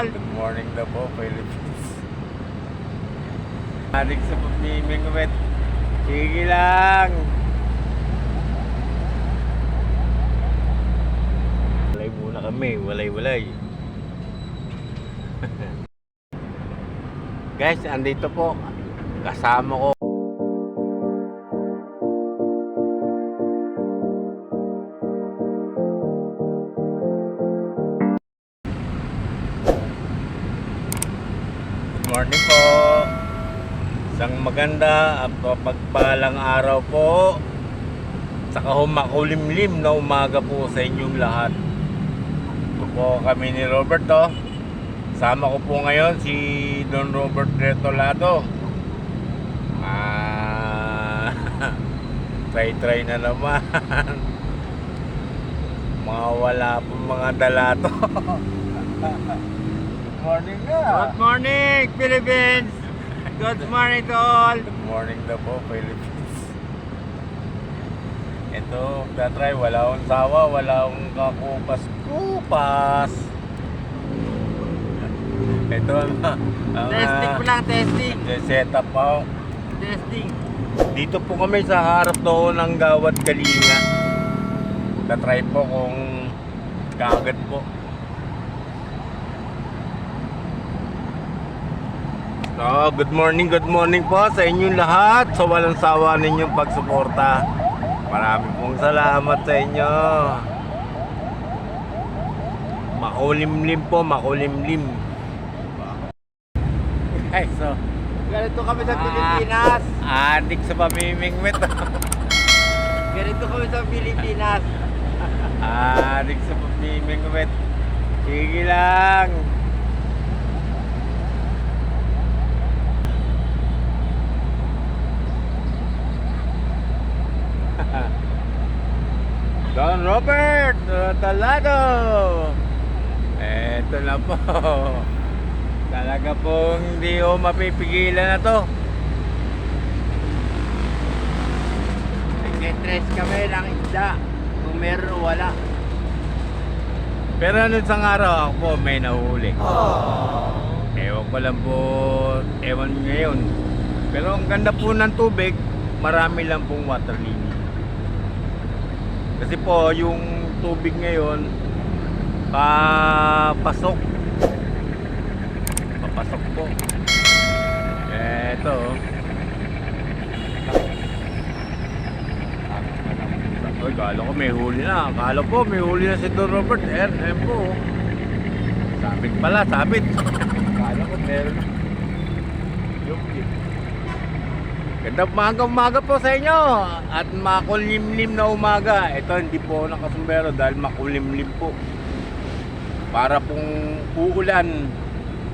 Tol. Good morning na po, Philippines. Adik sa pamiming ulit. Sige lang. Walay muna kami, walay-walay. Guys, andito po. Kasama ko. Isang maganda at pagpalang araw po. Saka humakulimlim na umaga po sa inyong lahat. Ito po kami ni Roberto. Sama ko po ngayon si Don Robert Retolado. Ah, try-try na naman. mga wala po mga dalato. Good morning na. Good morning, Philippines. Good morning to all. Good morning na po, Philippines. Ito, tatry, wala akong sawa, wala akong kakupas-kupas. Ito ang, ang Testing ko lang, testing. setup po. Testing. Dito po kami sa harap doon ng Gawad Kalinga. Tatry po kung kagad po. So, good morning, good morning po sa inyong lahat. Sa walang sawa ninyong pagsuporta. Marami pong salamat sa inyo. Makulimlim po, makulimlim. Ay, so, Ganito kami sa Ah. Pilipinas. adik sa pamimingwit. Ganito kami sa Pilipinas. Adik sa pamimingwit. Sige lang. Don Robert Talado. Eto na po. Talaga pong hindi ko mapipigilan na to. Nag-stress kami ng isda. Kung meron wala. Pero ano isang araw ako po may nahuli. Ewan ko lang po, ewan ngayon. Pero ang ganda po ng tubig, marami lang pong water lily. Kasi po, yung tubig ngayon, papasok. Papasok po. Eto. Uy, kala ko may huli na. Kala po may huli na si Don Robert. Eh po. Sabit pala, sabit. Kala ko meron. Yung Ganda umaga umaga po sa inyo at makulimlim na umaga. Ito hindi po nakasumbero dahil makulimlim po. Para pong uulan.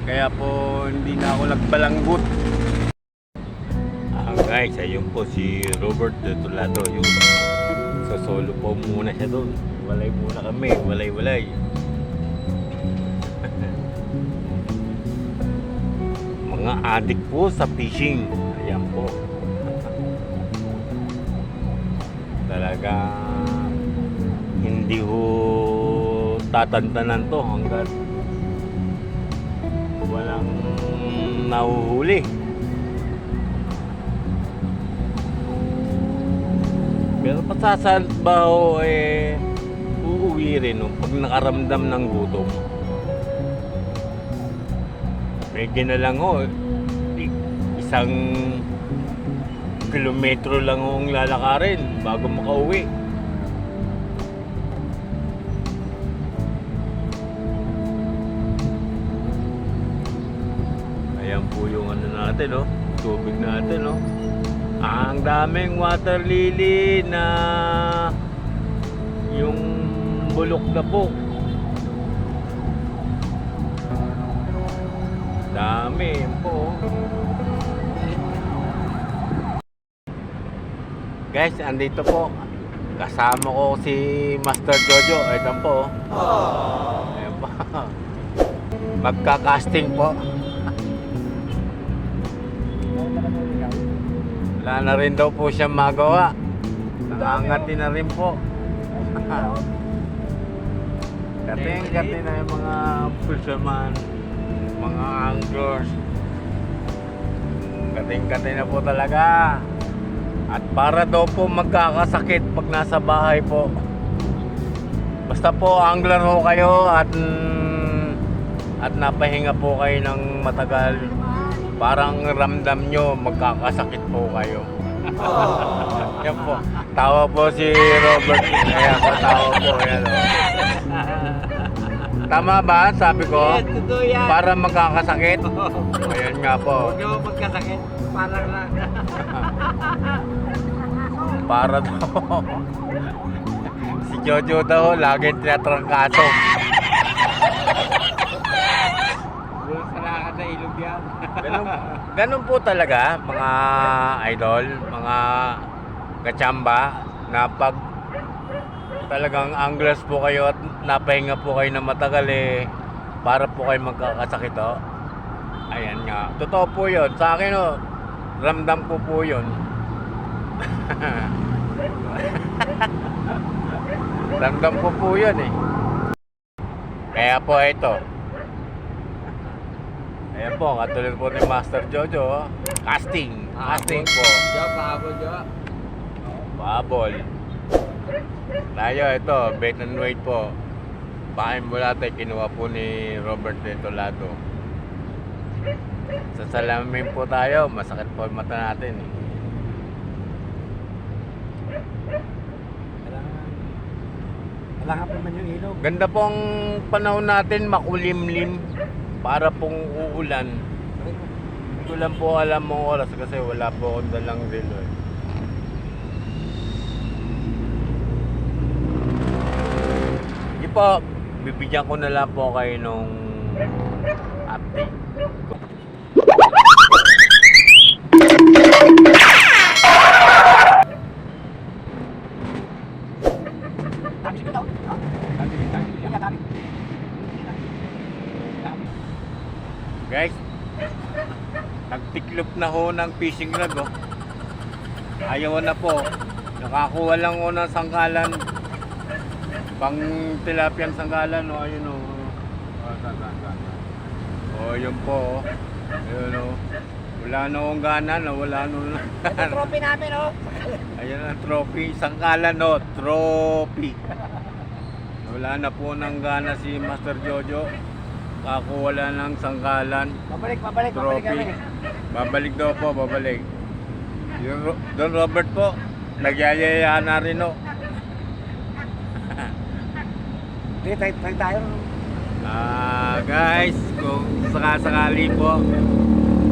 Kaya po hindi na ako nagbalanggut. Ah guys, ayun po si Robert de Tolado. Yung sa solo po muna siya doon. Walay muna kami, walay walay. Mga adik po sa fishing. Talaga hindi ho tatantanan to hanggat walang nahuhuli. Pero pasasal ba ho eh uuwi rin no, pag nakaramdam ng gutom. Medyo na lang ho, i- isang kilometro lang ang lalakarin bago makauwi. Ayan po yung ano natin, no? Tubig natin, no? Ang daming water lily na yung bulok na po. Dami po. Guys, andito po. Kasama ko si Master Jojo. Ito po. Ayan po. Magka-casting po. Wala na rin daw po siya magawa. Nakangati na rin po. Kating-kati na yung mga fisherman. mga anglers. Kating-kating na po talaga. At para daw po magkakasakit pag nasa bahay po. Basta po angler ho kayo at mm, at napahinga po kayo ng matagal. Parang ramdam nyo magkakasakit po kayo. Yan po. Tawa po si Robert. Kaya po tawa po. Yan, oh. Tama ba? Sabi ko? Para magkakasakit. Ayan nga po. Huwag magkasakit. Parang lang. Para daw. si Jojo daw, laging tinatrangkaso. Doon sa lakad na ilog yan. Ganun, ganun po talaga, mga idol, mga kachamba, na pag talagang anglers po kayo at napahinga po kayo na matagal eh, para po kayo magkakasakit oh. Ayan nga. Totoo po yun. Sa akin oh, ramdam ko po yun. ramdam ko po yun eh. Kaya po ito. Ayan po, katulad po ni Master Jojo. oh. Casting. Casting po. Jo, pahabol Jo. Babol. Tayo, ito, bait and wait po. Pahin bulate, kinuha po ni Robert de Tolado. Sa salamin po tayo, masakit po ang mata natin. eh. Malakap naman yung ilog. Ganda pong panahon natin, makulimlim. Para pong uulan. Hindi ko lang po alam mong oras kasi wala po akong dalang relo eh. Sige po, bibigyan ko na lang po kayo nung update. Ng fishing rod oh. Ayaw na po. Nakakuha lang ho ng sangkalan. Pang tilapiang sangkalan oh, ayun oh. Oh. Oh, yun po oh. Ayun oh. Wala na akong gana na, wala na. Ito trophy namin, oh. Ayan ang trophy, sangkalan no, trophy. Wala na po ng gana si Master Jojo. Ako wala ng sangkalan, Pabalik, pabalik, pabalik trophy. Babalik daw po, babalik. Yung Don Robert po, nagyayaya na rin no. Hindi, tayo, tayo tayo. Ah, guys, kung sakasakali po,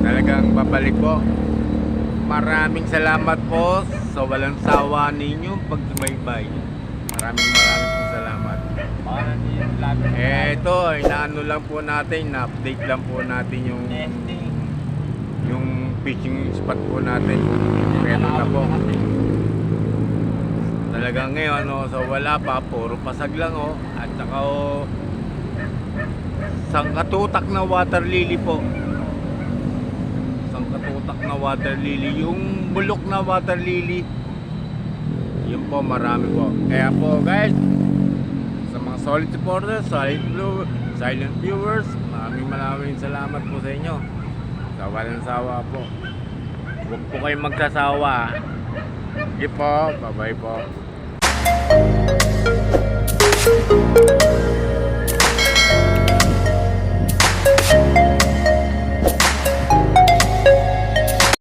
talagang babalik po. Maraming salamat po sa walang sawa ninyong pagsubaybay. Maraming maraming po salamat. Eh, ito, inaano lang po natin, na-update lang po natin yung yung fishing spot po natin. Meron na po. Talagang ngayon, no, so wala pa, puro pasag lang oh. At saka oh, sangkatutak na water lily po. Sangkatutak na water lily. Yung bulok na water lily, yun po marami po. Kaya po guys, sa mga solid supporters, solid blue, silent viewers, maraming maraming salamat po sa inyo. Sa walang sawa po. Huwag po kayong magsasawa. Sige po, bye-bye po.